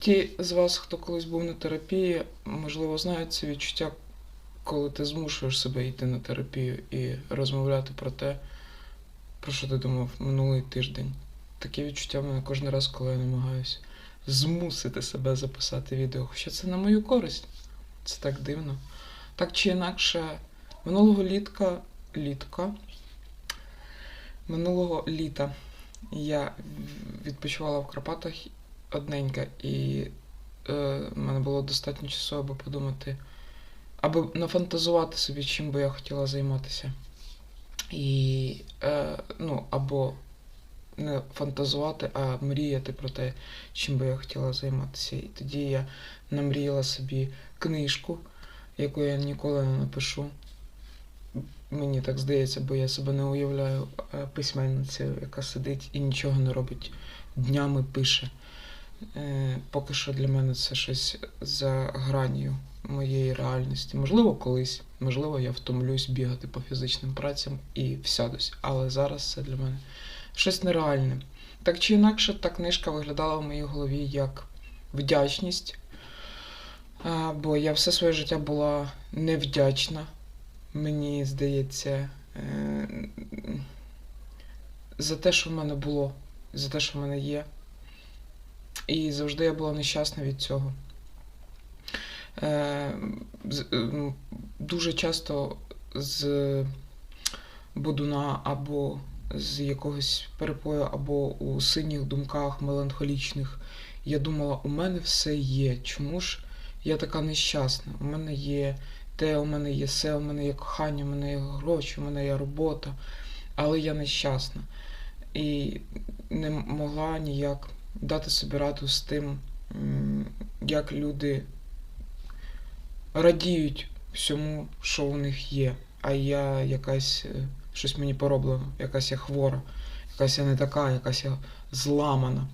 Ті з вас, хто колись був на терапії, можливо, знають це відчуття, коли ти змушуєш себе йти на терапію і розмовляти про те, про що ти думав минулий тиждень. Таке відчуття в мене кожен раз, коли я намагаюся змусити себе записати відео. Хоча це на мою користь. Це так дивно. Так чи інакше, минулого літка, літка, минулого літа я відпочивала в Карпатах одненька, і е, в мене було достатньо часу, аби подумати, аби нафантазувати собі, чим би я хотіла займатися. І, е, ну, або не фантазувати, а мріяти про те, чим би я хотіла займатися. І тоді я намріяла собі книжку, яку я ніколи не напишу. Мені так здається, бо я себе не уявляю е, письменницею, яка сидить і нічого не робить, днями пише. Е, Поки що для мене це щось за гранію моєї реальності. Можливо, колись, можливо, я втомлюсь бігати по фізичним працям і всядусь. Але зараз це для мене щось нереальне. Так чи інакше, та книжка виглядала в моїй голові як вдячність. Бо я все своє життя була невдячна. Мені здається, е, за те, що в мене було, за те, що в мене є. І завжди я була нещасна від цього. Е, м, Дуже часто з будуна або з якогось перепою, або у синіх думках меланхолічних я думала, у мене все є. Чому ж я така нещасна? У мене є те, у мене є все, у мене є кохання, у мене є гроші, у мене є робота, але я нещасна. І не могла ніяк дати собі раду з тим, як люди радіють всьому, що у них є. А я якась е, щось мені пороблено, якась я хвора, якась я не така, якась я зламана.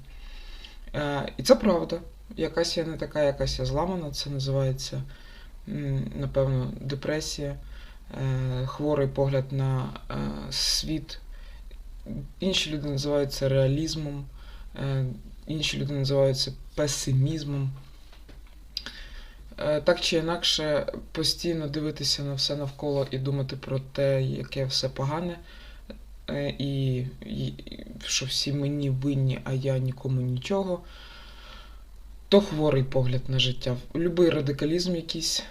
Е, і це правда. Якась я не така, якась я зламана. Це називається, напевно, депресія, е, хворий погляд на світ. Інші люди називають це реалізмом, інші люди називають це песимізмом. Е, Так чи інакше, постійно дивитися на все навколо і думати про те, яке все погане, е, і, і що всі мені винні, а я нікому нічого, то хворий погляд на життя. Любий радикалізм якийсь,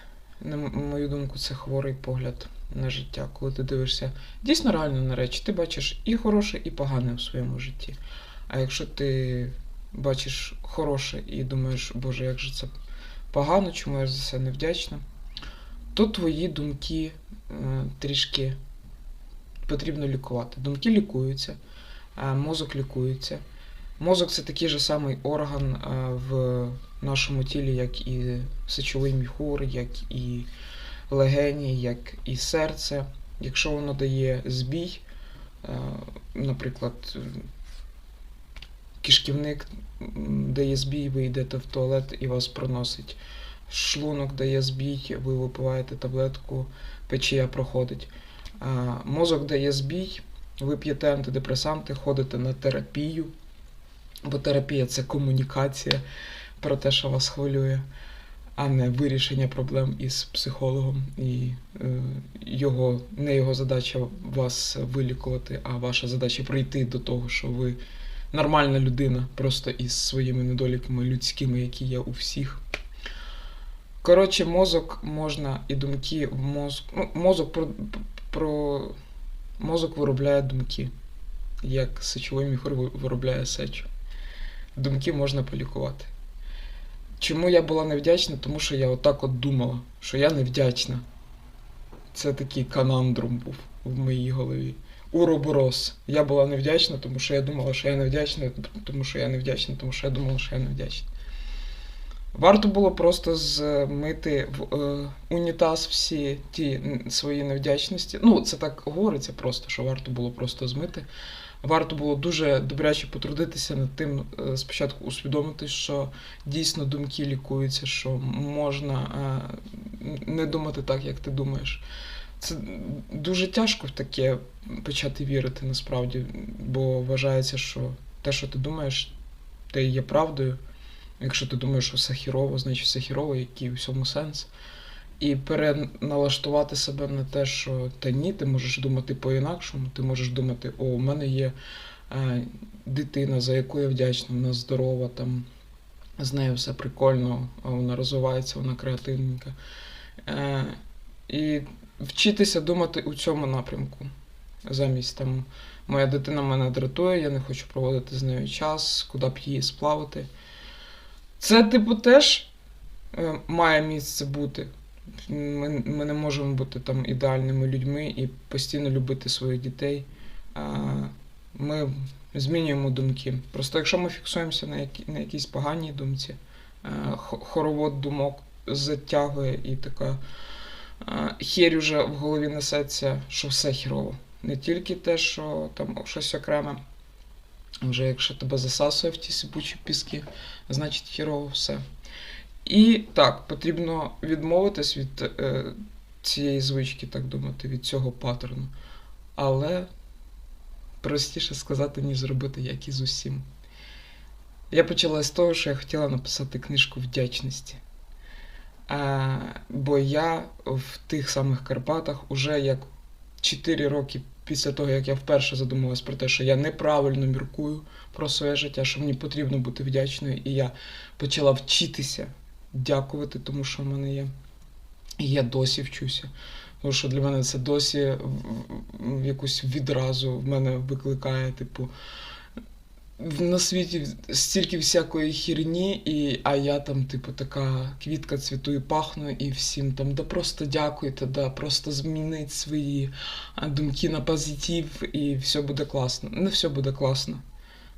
на мою думку, це хворий погляд на життя. Коли ти дивишся дійсно реально на речі, ти бачиш і хороше, і погане в своєму житті. А якщо ти бачиш хороше і думаєш, Боже, як же це погано, чому я за це не вдячна, то твої думки е, трішки потрібно лікувати. Думки лікуються, мозок лікується. Мозок це такий же самий орган е, в нашому тілі, як і сечовий міхур, як і легені, як і серце. Якщо воно дає збій, е, наприклад, кишківник дає збій, ви йдете в туалет і вас проносить. Шлунок дає збій, ви випиваєте таблетку, печія проходить. Мозок дає збій, ви п'єте антидепресанти, ходите на терапію, бо терапія це комунікація про те, що вас хвилює, а не вирішення проблем із психологом. І е, його, не його задача вас вилікувати, а ваша задача прийти до того, що ви нормальна людина, просто із своїми недоліками людськими, які є у всіх. Коротше, мозок можна і думки мозк. Ну, мозок про, про. Мозок виробляє думки, як сечовий міхур виробляє сечу. Думки можна полікувати. Чому я була невдячна? Тому що я отак от думала, що я невдячна. Це такий канандрум був в моїй голові. Уроборос. Я була невдячна, тому що я думала, що я невдячна, тому що я невдячна, тому що я думала, що я невдячна. Варто було просто змити в е, унітаз всі ті свої невдячності. Ну, це так говориться просто, що варто було просто змити. Варто було дуже добряче потрудитися над тим, е, спочатку усвідомити, що дійсно думки лікуються, що можна е, не думати так, як ти думаєш. Це дуже тяжко в таке почати вірити насправді, бо вважається, що те, що ти думаєш, те є правдою. Якщо ти думаєш, що все хірово, значить все хірово, який у всьому сенс. І переналаштувати себе на те, що та ні, ти можеш думати по-інакшому, ти можеш думати, о, у мене є е, дитина, за яку я вдячна, вона здорова, там, з нею все прикольно, вона розвивається, вона креативненька. Е, і вчитися думати у цьому напрямку. Замість там моя дитина мене дратує, я не хочу проводити з нею час, куди б її сплавити. Це, типу, теж е, має місце бути. Ми, ми не можемо бути там ідеальними людьми і постійно любити своїх дітей. Ми змінюємо думки. Просто якщо ми фіксуємося на, які, на якійсь поганій думці, е, хоровод думок затягує і така херь уже в голові несеться, що все хірово. Не тільки те, що там щось окреме. Вже якщо тебе засасує в ті сипучі піски, значить хірово все. І так, потрібно відмовитись від е, цієї звички, так думати, від цього паттерну. Але простіше сказати, ніж зробити, як і з усім. Я почала з того, що я хотіла написати книжку вдячності. Бо я в тих самих Карпатах уже як 4 роки після того, як я вперше задумалась про те, що я неправильно міркую про своє життя, що мені потрібно бути вдячною, і я почала вчитися дякувати тому, що в мене є. І я досі вчуся. Тому що для мене це досі якусь відразу в мене викликає, типу, на світі стільки всякої херні, і, а я там, типу, така квітка цвіту і пахну, і всім там, да просто дякуйте, да просто змінить свої думки на позитив, і все буде класно. Не все буде класно.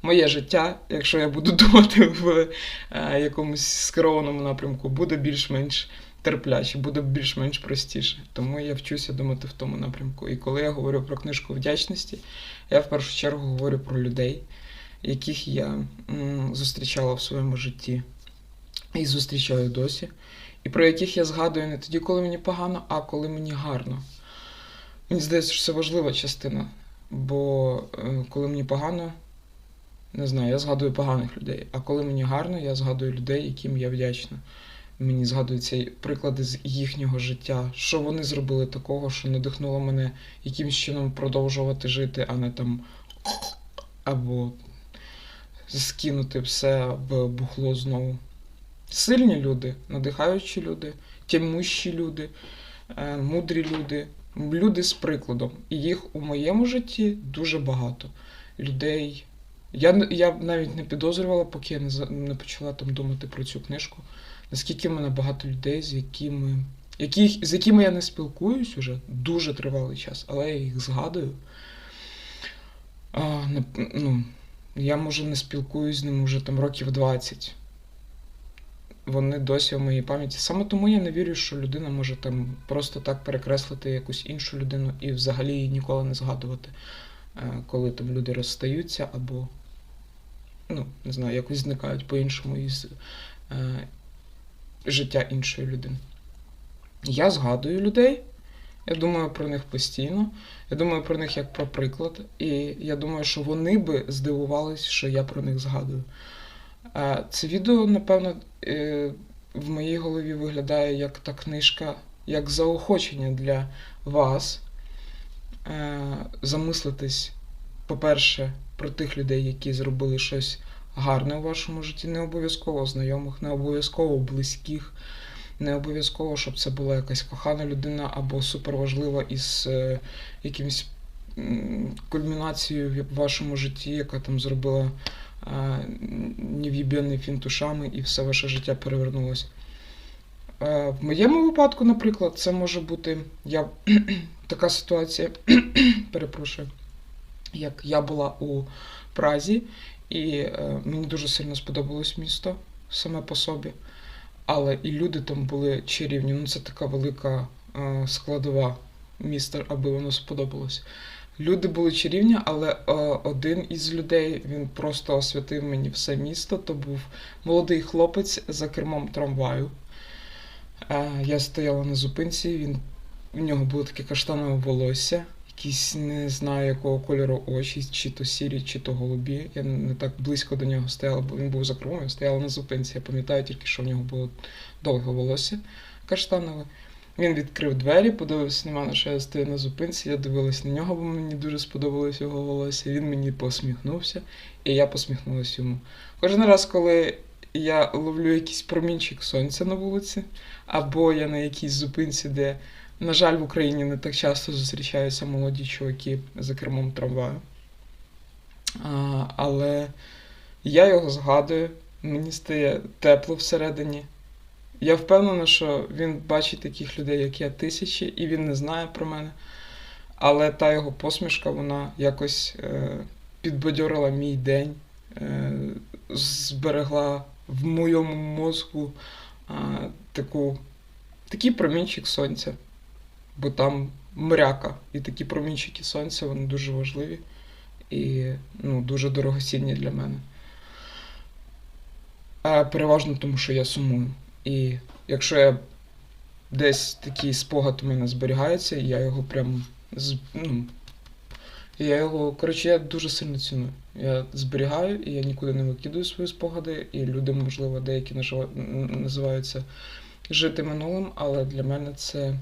Моє життя, якщо я буду думати в е, якомусь скерованому напрямку, буде більш-менш терпляче, буде більш-менш простіше. Тому я вчуся думати в тому напрямку. І коли я говорю про книжку вдячності, я в першу чергу говорю про людей, яких я зустрічала в своєму житті і зустрічаю досі, і про яких я згадую не тоді, коли мені погано, а коли мені гарно. Мені здається, що це важлива частина, бо е, коли мені погано, не знаю, я згадую поганих людей. А коли мені гарно, я згадую людей, яким я вдячна. Мені згадуються приклади з їхнього життя, що вони зробили такого, що надихнуло мене якимсь чином продовжувати жити, а не там або скинути все в бухло знову. Сильні люди, надихаючі люди, тямущі люди, е, мудрі люди, люди з прикладом. І їх у моєму житті дуже багато. Людей. Я, я навіть не підозрювала, поки я не, не почала там думати про цю книжку, наскільки в мене багато людей, з якими, яких, з якими я не спілкуюсь уже дуже тривалий час, але я їх згадую. А, не, ну, я може не спілкуюсь з ними вже там років 20. Вони досі в моїй пам'яті. Саме тому я не вірю, що людина може там просто так перекреслити якусь іншу людину і взагалі її ніколи не згадувати, е, коли там люди розстаються або, ну, не знаю, якось зникають по-іншому із е, життя іншої людини. Я згадую людей, я думаю про них постійно. Я думаю про них як про приклад, і я думаю, що вони би здивувались, що я про них згадую. Це відео, напевно, е, в моїй голові виглядає як та книжка, як заохочення для вас е, замислитись, по-перше, про тих людей, які зробили щось гарне у вашому житті, не обов'язково знайомих, не обов'язково близьких, не обов'язково, щоб це була якась кохана людина або суперважлива із е, якимось кульмінацією в вашому житті, яка там зробила а, нев'єбєний фінт ушами і все ваше життя перевернулося. Е, В моєму випадку, наприклад, це може бути я, така ситуація, перепрошую, як я була у Празі, і е, мені дуже сильно сподобалось місто саме по собі. Але і люди там були чарівні. Ну, це така велика е, складова міста, аби воно сподобалось. Люди були чарівні, але е, один із людей він просто освятив мені все місто. То був молодий хлопець за кермом трамваю. Е, я стояла на зупинці, він, у нього було таке каштанове волосся, якісь не знаю якого кольору очі, чи то сірі, чи то голубі. Я не так близько до нього стояла, бо він був за кругом, я стояла на зупинці. Я пам'ятаю тільки, що в нього було довге волосся каштанове. Він відкрив двері, подивився на мене, що я стою на зупинці. Я дивилась на нього, бо мені дуже сподобалось його волосся. Він мені посміхнувся, і я посміхнулася йому. Кожен раз, коли я ловлю якийсь промінчик сонця на вулиці, або я на якійсь зупинці, де, на жаль, в Україні не так часто зустрічаються молоді чуваки за кермом трамваю. А, але я його згадую, мені стає тепло всередині. Я впевнена, що він бачить таких людей, як я, тисячі, і він не знає про мене. Але та його посмішка, вона якось е, підбадьорила мій день, е, зберегла в моєму мозку е, таку, такий промінчик сонця. Бо там мряка. І такі промінчики сонця, вони дуже важливі і ну, дуже дорогоцінні для мене. А переважно тому, що я сумую. І якщо я десь такий спогад у мене зберігається, я його прям ну, я його, коротше, я дуже сильно ціную. Я зберігаю, і я нікуди не викидаю свої спогади, і люди, можливо, деякі називаються жити минулим, але для мене це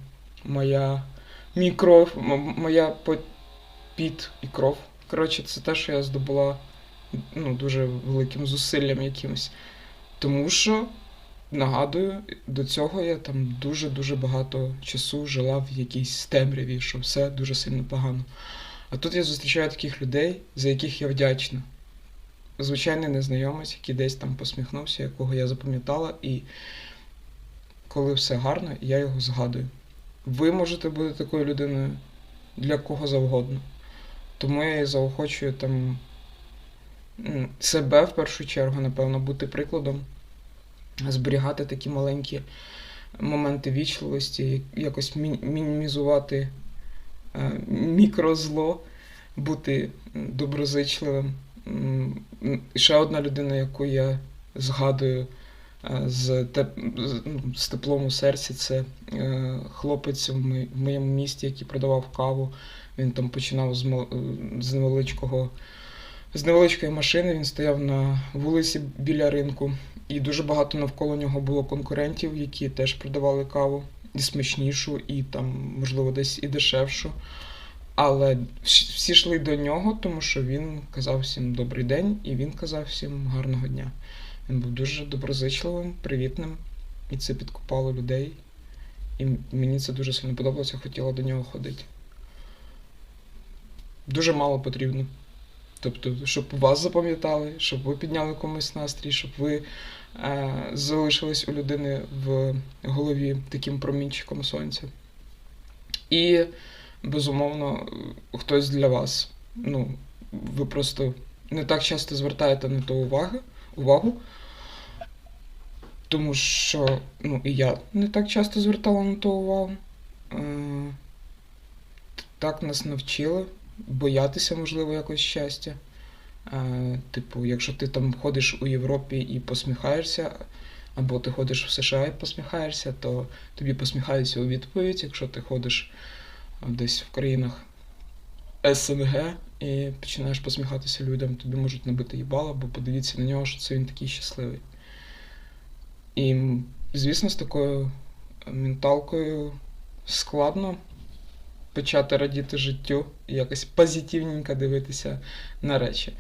моя мій моя піт і кров. Коротше, це те, що я здобула ну, дуже великим зусиллям якимось. Тому що Нагадую, до цього я там дуже-дуже багато часу жила в якійсь темряві, що все дуже сильно погано. А тут я зустрічаю таких людей, за яких я вдячна. Звичайний незнайомець, який десь там посміхнувся, якого я запам'ятала, і коли все гарно, я його згадую. Ви можете бути такою людиною для кого завгодно. Тому я заохочую там себе в першу чергу, напевно, бути прикладом зберігати такі маленькі моменти вічливості, якось мі- мінімізувати е, мікрозло, бути доброзичливим. Ще одна людина, яку я згадую з, теп... з- ну, теплом у серці, це е, хлопець в моєму місті, який продавав каву. Він там починав з невеличкого. З невеличкої машини він стояв на вулиці біля ринку, і дуже багато навколо нього було конкурентів, які теж продавали каву і смачнішу, і там, можливо, десь і дешевшу. Але всі йшли до нього, тому що він казав всім добрий день, і він казав всім гарного дня. Він був дуже доброзичливим, привітним, і це підкупало людей. І мені це дуже сильно подобалося, хотіла до нього ходити. Дуже мало потрібно. Тобто, щоб вас запам'ятали, щоб ви підняли комусь настрій, щоб ви е, залишились у людини в голові таким промінчиком сонця. І, безумовно, хтось для вас. Ну, ви просто не так часто звертаєте на то уваги, увагу. Тому що, ну, і я не так часто звертала на то увагу. Е, так нас навчили боятися, можливо, якось щастя. Е, типу, якщо ти там ходиш у Європі і посміхаєшся, або ти ходиш в США і посміхаєшся, то тобі посміхаються у відповідь. Якщо ти ходиш десь в країнах СНГ і починаєш посміхатися людям, тобі можуть набити їбало, бо подивіться на нього, що це він такий щасливий. І, звісно, з такою менталкою складно почати радіти життю і якось позитивненько дивитися на речі.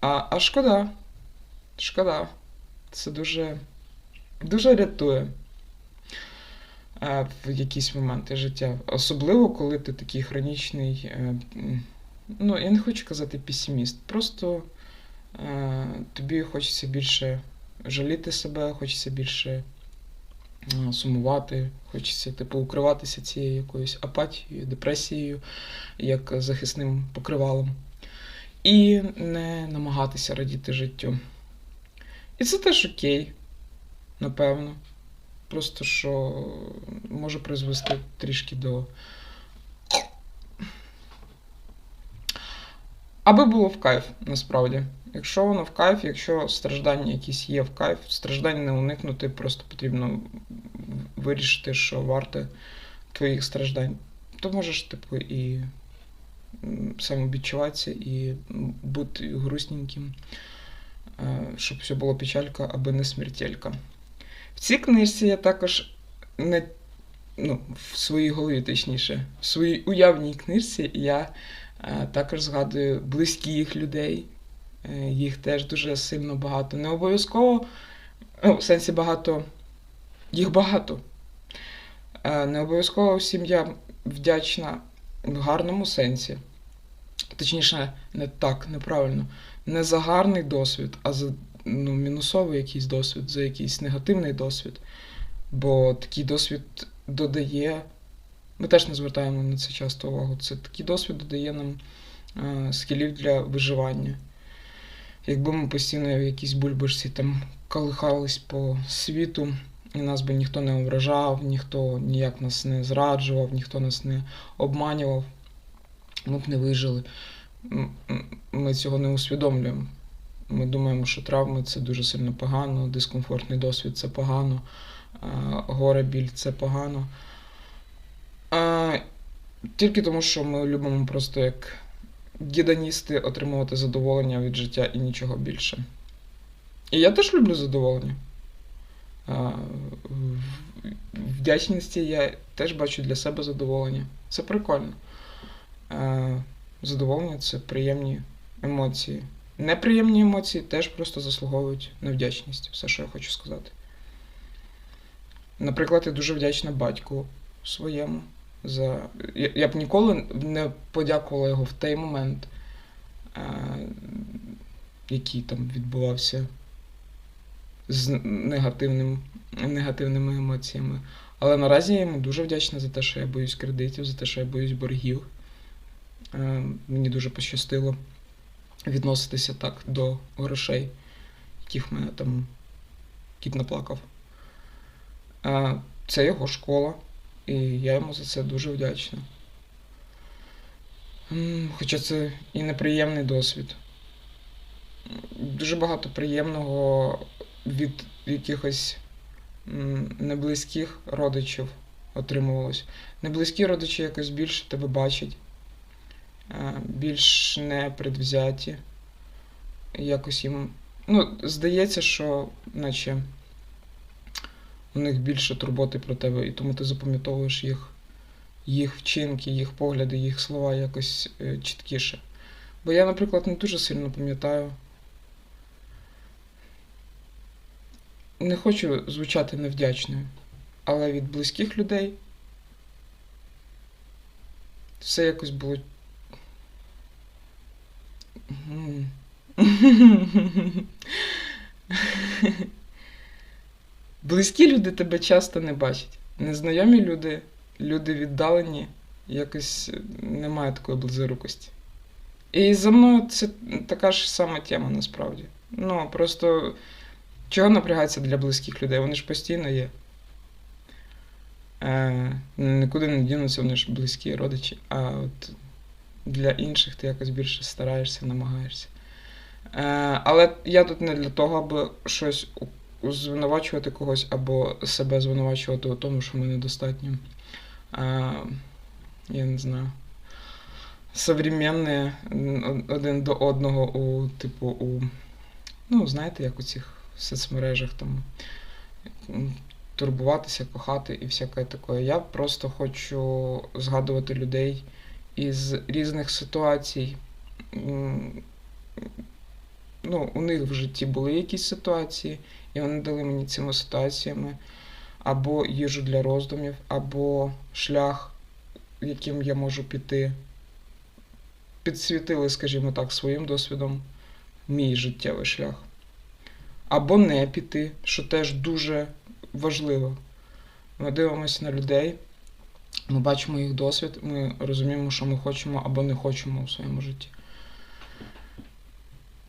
А, а шкода. Шкода. Це дуже, дуже рятує в якісь моменти життя. Особливо, коли ти такий хронічний. е, Ну, я не хочу казати песиміст. Просто е, тобі хочеться більше жаліти себе, хочеться більше е, сумувати, хочеться типу укриватися цією якоюсь апатією, депресією, як захисним покривалом. І не намагатися радіти життю. І це теж окей, напевно. Просто що може призвести трішки до. Аби було в кайф, насправді. Якщо воно в кайф, якщо страждання якісь є в кайф, страждань не уникнути, просто потрібно вирішити, що варте твоїх страждань. то можеш, типу, і м, самовідчуватися, і бути грустненьким, е, щоб все було печалька, аби не смертелька. В цій книжці я також не ну, в своїй голові, точніше, в своїй уявній книжці я е, також згадую близьких людей. Е, їх теж дуже сильно багато. Не обов'язково, ну, в сенсі багато, їх багато. Е, не обов'язково всім я вдячна в гарному сенсі. Точніше, не так, неправильно. Не за гарний досвід, а за ну, мінусовий якийсь досвід, за якийсь негативний досвід. Бо такий досвід додає. Ми теж не звертаємо на це часто увагу. Це такий досвід додає нам е, скілів для виживання. Якби ми постійно в якійсь бульбашці там колихались по світу, і нас би ніхто не ображав, ніхто ніяк нас не зраджував, ніхто нас не обманював, ми б не вижили. Ми цього не усвідомлюємо. Ми думаємо, що травми це дуже сильно погано, дискомфортний досвід це погано, горе, біль це погано. Тільки тому, що ми любимо просто як гедоністи отримувати задоволення від життя і нічого більше. І я теж люблю задоволення. Вдячності я теж бачу для себе задоволення. Це прикольно. Задоволення це приємні емоції. Неприємні емоції теж просто заслуговують на вдячність. Все, що я хочу сказати. Наприклад, я дуже вдячна батьку своєму за. Я, б ніколи не подякувала його в той момент, а, який там відбувався з негативним, негативними емоціями. Але наразі я йому дуже вдячна за те, що я боюсь кредитів, за те, що я боюсь боргів. Е, Мені дуже пощастило відноситися так до грошей, яких мене там кіт наплакав. Це його школа, і я йому за це дуже вдячна. Хоча це і неприємний досвід. Дуже багато приємного від якихось неблизьких родичів отримувалось. Неблизькі родичі якось більше тебе бачать, більш не предвзяті. Якось їм. Ну, здається, що наче у них більше турботи про тебе, і тому ти запам'ятовуєш їх, їх вчинки, їх погляди, їх слова якось е, чіткіше. Бо я, наприклад, не дуже сильно пам'ятаю. Не хочу звучати невдячною, але від близьких людей все якось було. Близькі люди тебе часто не бачать. Незнайомі люди, люди віддалені, якось немає такої близорукості. І за мною це така ж сама тема насправді. Ну, просто чого напрягатися для близьких людей? Вони ж постійно є. Е, нікуди не дінуться, вони ж близькі родичі. А от для інших ти якось більше стараєшся, намагаєшся. Е, але я тут не для того, аби щось звинувачувати когось або себе звинувачувати у тому, що ми недостатньо. Е, я не знаю. Современні один до одного у, типу, у. Ну, знаєте, як у цих соцмережах там турбуватися, кохати і всяке таке. Я просто хочу згадувати людей із різних ситуацій. Ну, у них в житті були якісь ситуації, і вони дали мені цими ситуаціями або їжу для роздумів, або шлях, яким я можу піти. Підсвітили, скажімо так, своїм досвідом мій життєвий шлях. Або не піти, що теж дуже важливо. Ми дивимося на людей, ми бачимо їх досвід, ми розуміємо, що ми хочемо або не хочемо у своєму житті.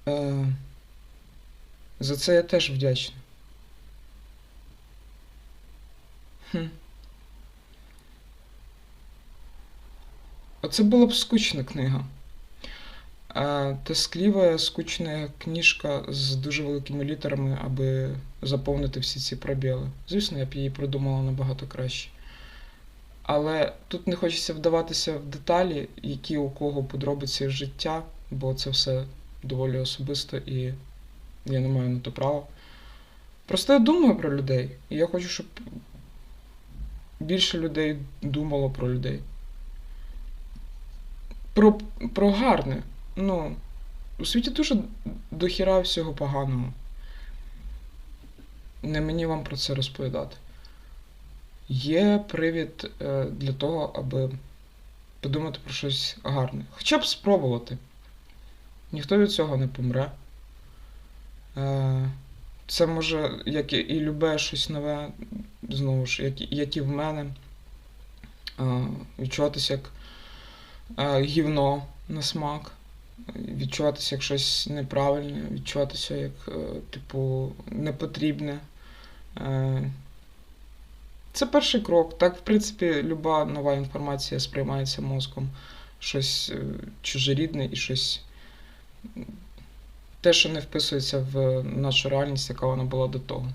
Е, за це я теж вдячний. Оце була б скучна книга. А тескліва, скучна книжка з дуже великими літерами, аби заповнити всі ці пробіли. Звісно, я б її придумала набагато краще. Але тут не хочеться вдаватися в деталі, які у кого подробиці життя, бо це все доволі особисто і я не маю на то права. Просто я думаю про людей, і я хочу, щоб більше людей думало про людей. Про, про гарне. Ну, у світі дуже дохіра всього поганого. Не мені вам про це розповідати. Є привід е, для того, аби подумати про щось гарне. Хоча б спробувати. Ніхто від цього не помре. Е, Це може, як і- любе щось нове, знову ж, як, як і в мене, е, відчуватися як гівно на смак, відчуватися як щось неправильне, відчуватися як, типу, непотрібне. Це перший крок. Так, в принципі, люба нова інформація сприймається мозком. Щось е, чужорідне і щось. Те, що не вписується в нашу реальність, яка вона була до того.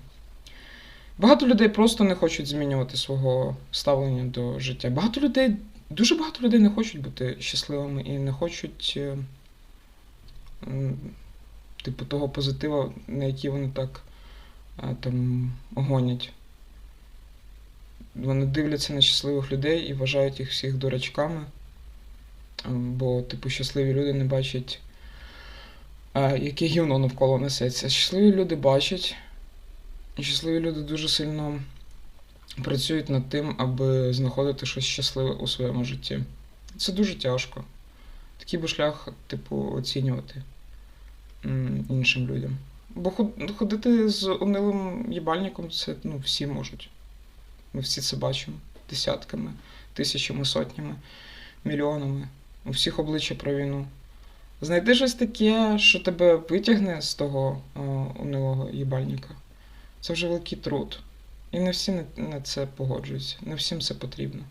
Багато людей просто не хочуть змінювати свого ставлення до життя. Багато людей, дуже багато людей не хочуть бути щасливими і не хочуть, е, типу, того позитива, на який вони так е, там гонять. Вони дивляться на щасливих людей і вважають їх всіх дурачками. Е, Бо, типу, щасливі люди не бачать, е, яке гівно навколо несеться. Щасливі люди бачать, і щасливі люди дуже сильно працюють над тим, аби знаходити щось щасливе у своєму житті. Це дуже тяжко. Такий би шлях, типу, оцінювати іншим людям. Бо ходити з унилим їбальником це ну, всі можуть. Ми всі це бачимо десятками, тисячами, сотнями, мільйонами. У всіх обличчя про війну. Знайди щось таке, що тебе витягне з того е, унилого їбальника. Це вже великий труд. І не всі на, на це погоджуються. Не всім це потрібно.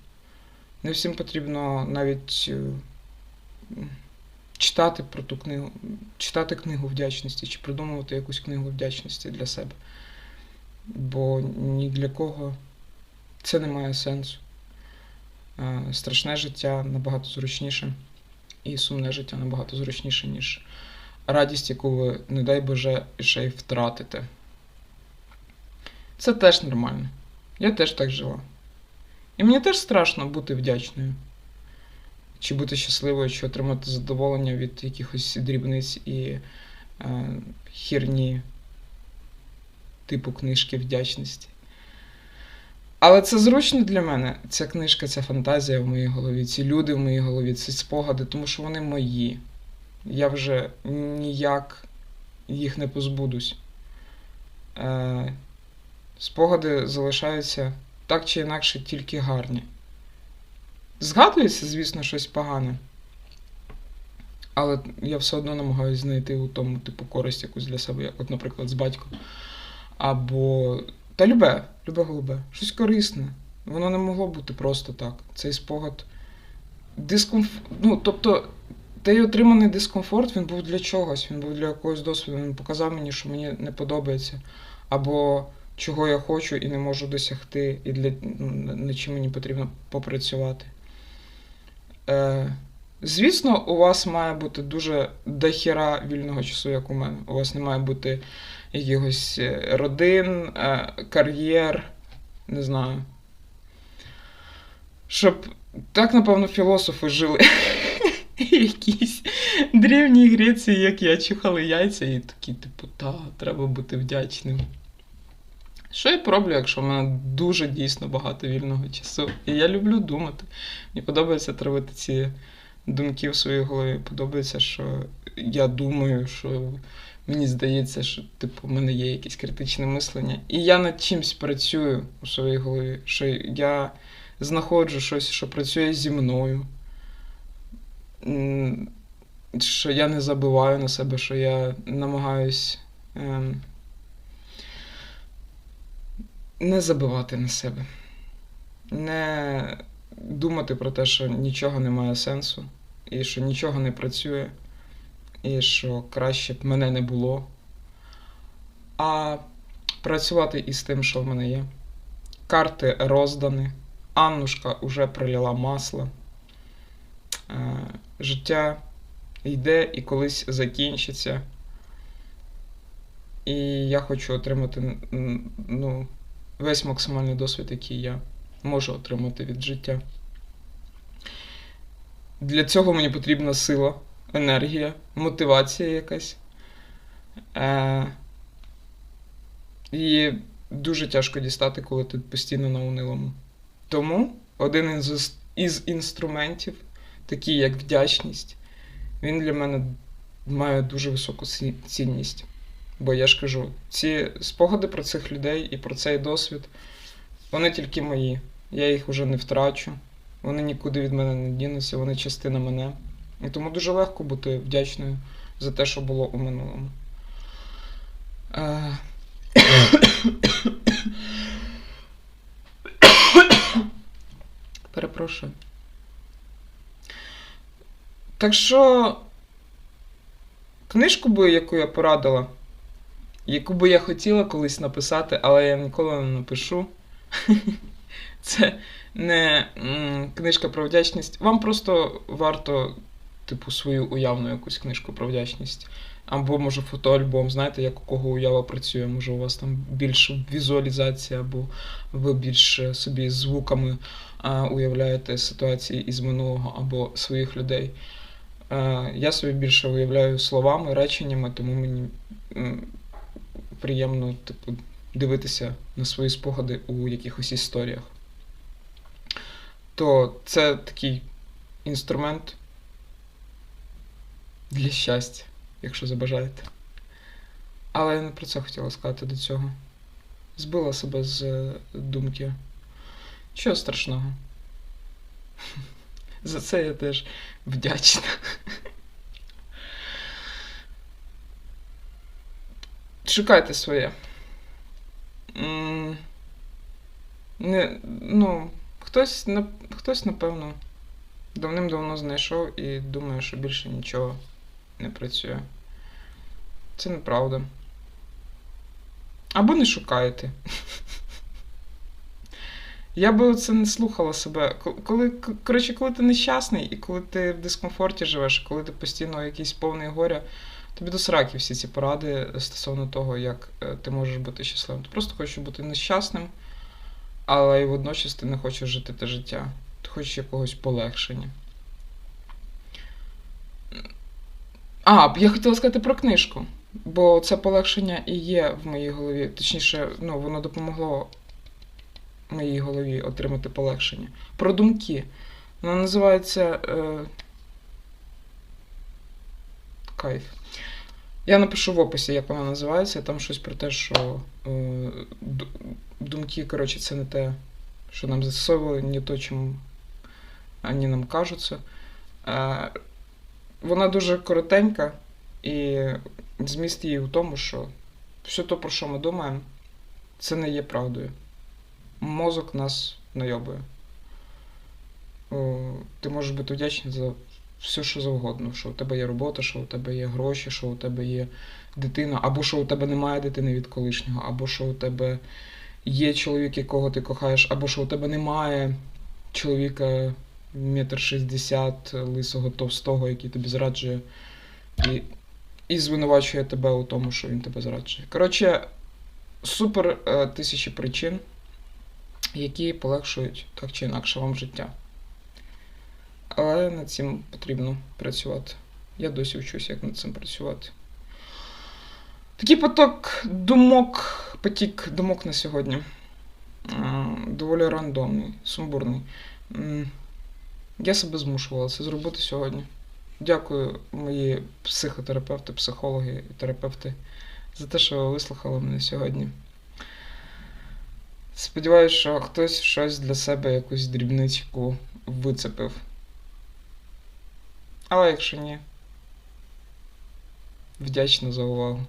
Не всім потрібно навіть е, читати про ту книгу, читати книгу вдячності чи придумувати якусь книгу вдячності для себе. Бо ні для кого це не має сенсу. Е, Страшне життя набагато зручніше, і сумне життя набагато зручніше, ніж радість, яку ви, не дай Боже, ще й втратите. Це теж нормально. Я теж так жила. І мені теж страшно бути вдячною. Чи бути щасливою, чи отримати задоволення від якихось дрібниць і е, хірні типу книжки вдячності. Але це зручно для мене. Ця книжка, ця фантазія в моїй голові, ці люди в моїй голові, ці спогади, тому що вони мої. Я вже ніяк їх не позбудусь. Е, спогади залишаються так чи інакше тільки гарні. Згадується, звісно, щось погане. Але я все одно намагаюся знайти у тому, типу, користь якусь для себе, як, от, наприклад, з батьком. Або. Та любе, любе голубе, щось корисне. Воно не могло бути просто так. Цей спогад. Дискомф... Ну, тобто, той отриманий дискомфорт, він був для чогось, він був для якогось досвіду. Він показав мені, що мені не подобається. Або чого я хочу і не можу досягти, і для ну, над чим мені потрібно попрацювати. Е, звісно, у вас має бути дуже дохіра вільного часу, як у мене. У вас не має бути якихось е, родин, е, кар'єр, не знаю. Щоб так, напевно, філософи жили. Якісь древній Греції, як я, чухали яйця і такі, типу, та, треба бути вдячним. Що я пороблю, якщо в мене дуже дійсно багато вільного часу? І я люблю думати. Мені подобається травити ці думки в своїй голові. Подобається, що я думаю, що мені здається, що типу, в мене є якесь критичне мислення. І я над чимось працюю у своїй голові, що я знаходжу щось, що працює зі мною. Що я не забиваю на себе, що я намагаюсь. Ем, не забивати на себе, не думати про те, що нічого не має сенсу, і що нічого не працює, і що краще б мене не було, а працювати із тим, що в мене є. Карти роздані, Аннушка уже пролила масло. Е, Життя йде і колись закінчиться. І я хочу отримати ну, весь максимальний досвід, який я можу отримати від життя. Для цього мені потрібна сила, енергія, мотивація якась. Е, і дуже тяжко дістати, коли ти постійно на унилому. Тому один із, із інструментів, такий як вдячність, він для мене має дуже високу цінність. Бо я ж кажу, ці спогади про цих людей і про цей досвід, вони тільки мої. Я їх вже не втрачу. Вони нікуди від мене не дінуться, вони частина мене. І тому дуже легко бути вдячною за те, що було у минулому. Е, Перепрошую. Так що книжку би, яку я порадила, яку би я хотіла колись написати, але я ніколи не напишу. Це не книжка про вдячність. Вам просто варто, типу, свою уявну якусь книжку про вдячність. Або, може, фотоальбом, знаєте, як у кого уява працює, може, у вас там більше візуалізація, або ви більше собі звуками а, уявляєте ситуації із минулого або своїх людей. Е, я собі більше уявляю словами, реченнями, тому мені приємно, типу, дивитися на свої спогади у якихось історіях. То це такий інструмент для щастя, якщо забажаєте. Але я не про це хотіла сказати до цього. Збила себе з е, думки. Чого страшного? За це я теж вдячна. Шукайте своє. Не, ну, хтось, хтось, напевно, давним-давно знайшов і думає, що більше нічого не працює. Це неправда. Або не шукайте. Я би це не слухала себе. Коли, коротше, коли ти нещасний і коли ти в дискомфорті живеш, коли ти постійно якийсь повний горя, тобі до сраки всі ці поради стосовно того, як е, ти можеш бути щасливим. Ти просто хочеш бути нещасним, але й водночас ти не хочеш жити те життя. Ти хочеш якогось полегшення. А, я хотіла сказати про книжку. Бо це полегшення і є в моїй голові. Точніше, ну, воно допомогло моїй голові отримати полегшення. Про думки. Вона називається. Е... Кайф. Я напишу в описі, як вона називається. Там щось про те, що е... думки, коротше, це не те, що нам застосовували, не то, чим вони нам кажуться. Е... Вона дуже коротенька, і зміст її в тому, що все то, про що ми думаємо, це не є правдою мозок нас найобує. Ти можеш бути вдячний за все, що завгодно. Що у тебе є робота, що у тебе є гроші, що у тебе є дитина, або що у тебе немає дитини від колишнього, або що у тебе є чоловік, якого ти кохаєш, або що у тебе немає чоловіка метр шістдесят, лисого товстого, який тобі зраджує, і, і звинувачує тебе у тому, що він тебе зраджує. Коротше, супер е, тисячі причин які полегшують так чи інакше вам життя. Але над цим потрібно працювати. Я досі вчусь, як над цим працювати. Такий поток думок, потік думок на сьогодні. Е, Доволі рандомний, сумбурний. Я себе змушувала це зробити сьогодні. Дякую, мої психотерапевти, психологи і терапевти, за те, що ви вислухали мене сьогодні. Сподіваюсь, що хтось щось для себе, якусь дрібничку вицепив. Але якщо ні, вдячна за увагу.